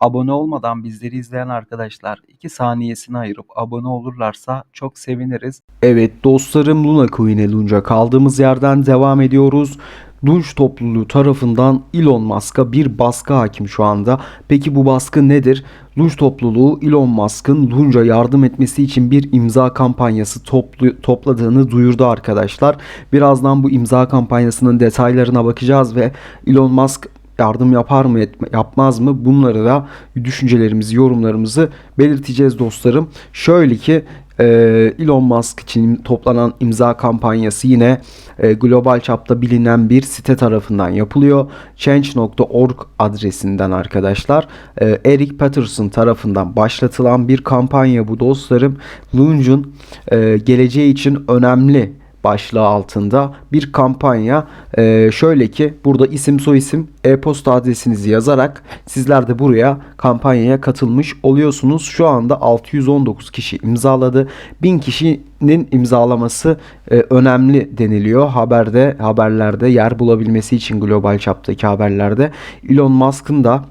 Abone olmadan bizleri izleyen arkadaşlar 2 saniyesini ayırıp abone olurlarsa çok seviniriz. Evet dostlarım Luna Coin'e lunca kaldığımız yerden devam ediyoruz. Lunch topluluğu tarafından Elon Musk'a bir baskı hakim şu anda. Peki bu baskı nedir? Lunch topluluğu Elon Musk'ın Lunch'a yardım etmesi için bir imza kampanyası toplu, topladığını duyurdu arkadaşlar. Birazdan bu imza kampanyasının detaylarına bakacağız ve Elon Musk yardım yapar mı etme, yapmaz mı bunları da düşüncelerimizi yorumlarımızı belirteceğiz dostlarım. Şöyle ki e, Elon Musk için toplanan imza kampanyası yine e, global çapta bilinen bir site tarafından yapılıyor. Change.org adresinden arkadaşlar. E, Eric Patterson tarafından başlatılan bir kampanya bu dostlarım. Lunge'un geleceği için önemli başlığı altında bir kampanya. Ee, şöyle ki burada isim soyisim e-posta adresinizi yazarak sizler de buraya kampanyaya katılmış oluyorsunuz. Şu anda 619 kişi imzaladı. 1000 kişinin imzalaması e, önemli deniliyor. Haberde haberlerde yer bulabilmesi için global çaptaki haberlerde Elon Musk'ın da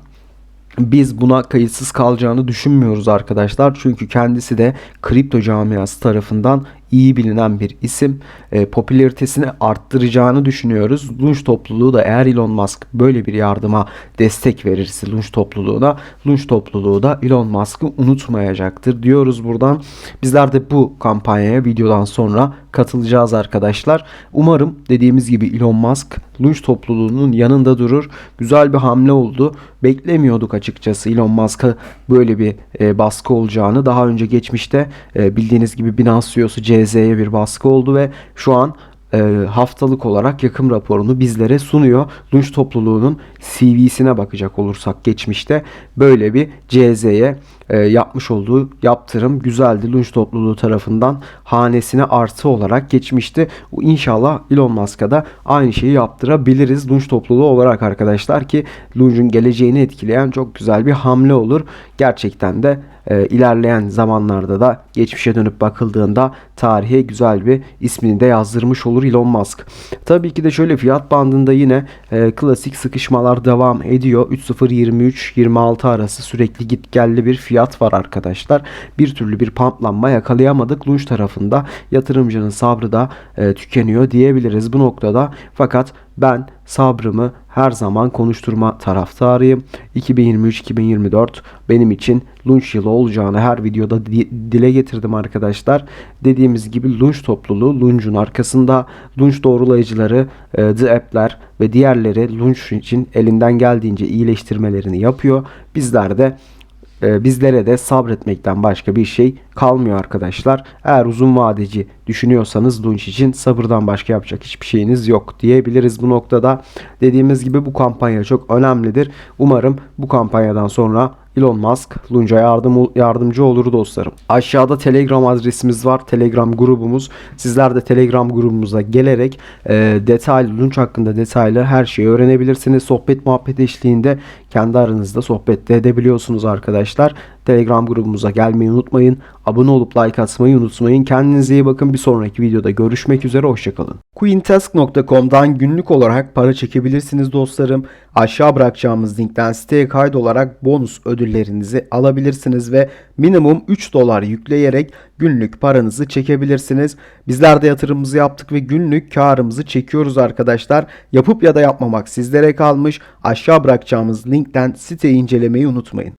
biz buna kayıtsız kalacağını düşünmüyoruz arkadaşlar. Çünkü kendisi de kripto camiası tarafından iyi bilinen bir isim. E, popülaritesini arttıracağını düşünüyoruz. Lunch topluluğu da eğer Elon Musk böyle bir yardıma destek verirse Lunch topluluğuna, Lunch topluluğu da Elon Musk'ı unutmayacaktır diyoruz buradan. Bizler de bu kampanyaya videodan sonra katılacağız arkadaşlar. Umarım dediğimiz gibi Elon Musk Lunch topluluğunun yanında durur. Güzel bir hamle oldu. Beklemiyorduk açıkçası Elon Musk'a böyle bir e, baskı olacağını. Daha önce geçmişte e, bildiğiniz gibi Binance CEO'su CZ'ye bir baskı oldu ve şu an e, haftalık olarak yakım raporunu bizlere sunuyor. Lunch topluluğunun CV'sine bakacak olursak geçmişte böyle bir CZ'ye e, yapmış olduğu yaptırım güzeldi. Lunch topluluğu tarafından hanesine artı olarak geçmişti. İnşallah Elon Musk'a da aynı şeyi yaptırabiliriz Lunch topluluğu olarak arkadaşlar ki Lunch'un geleceğini etkileyen çok güzel bir hamle olur. Gerçekten de e, ilerleyen zamanlarda da geçmişe dönüp bakıldığında tarihe güzel bir ismini de yazdırmış olur Elon Musk. Tabii ki de şöyle fiyat bandında yine e, klasik sıkışmalar devam ediyor. 3.0-23-26 arası sürekli git gelli bir fiyat var arkadaşlar. Bir türlü bir pamplanma yakalayamadık. Lunch tarafında yatırımcının sabrı da e, tükeniyor diyebiliriz bu noktada. Fakat ben sabrımı her zaman konuşturma taraftarıyım. 2023-2024 benim için lunch yılı olacağını her videoda dile getirdim arkadaşlar. Dediğimiz gibi lunch topluluğu lunch'un arkasında lunch doğrulayıcıları, e, the app'ler ve diğerleri lunch için elinden geldiğince iyileştirmelerini yapıyor. Bizler de e, bizlere de sabretmekten başka bir şey kalmıyor arkadaşlar. Eğer uzun vadeci düşünüyorsanız Lunch için sabırdan başka yapacak hiçbir şeyiniz yok diyebiliriz bu noktada. Dediğimiz gibi bu kampanya çok önemlidir. Umarım bu kampanyadan sonra Elon Musk Lunch'a yardım, yardımcı olur dostlarım. Aşağıda Telegram adresimiz var. Telegram grubumuz. Sizler de Telegram grubumuza gelerek e, detaylı Lunch hakkında detaylı her şeyi öğrenebilirsiniz. Sohbet muhabbet eşliğinde kendi aranızda sohbet de edebiliyorsunuz arkadaşlar. Telegram grubumuza gelmeyi unutmayın. Abone olup like atmayı unutmayın. Kendinize iyi bakın. Bir sonraki videoda görüşmek üzere. Hoşçakalın. Quintask.com'dan günlük olarak para çekebilirsiniz dostlarım. Aşağı bırakacağımız linkten siteye kaydolarak bonus ödüllerinizi alabilirsiniz ve minimum 3 dolar yükleyerek günlük paranızı çekebilirsiniz. Bizler de yatırımımızı yaptık ve günlük karımızı çekiyoruz arkadaşlar. Yapıp ya da yapmamak sizlere kalmış. Aşağı bırakacağımız linkten siteyi incelemeyi unutmayın.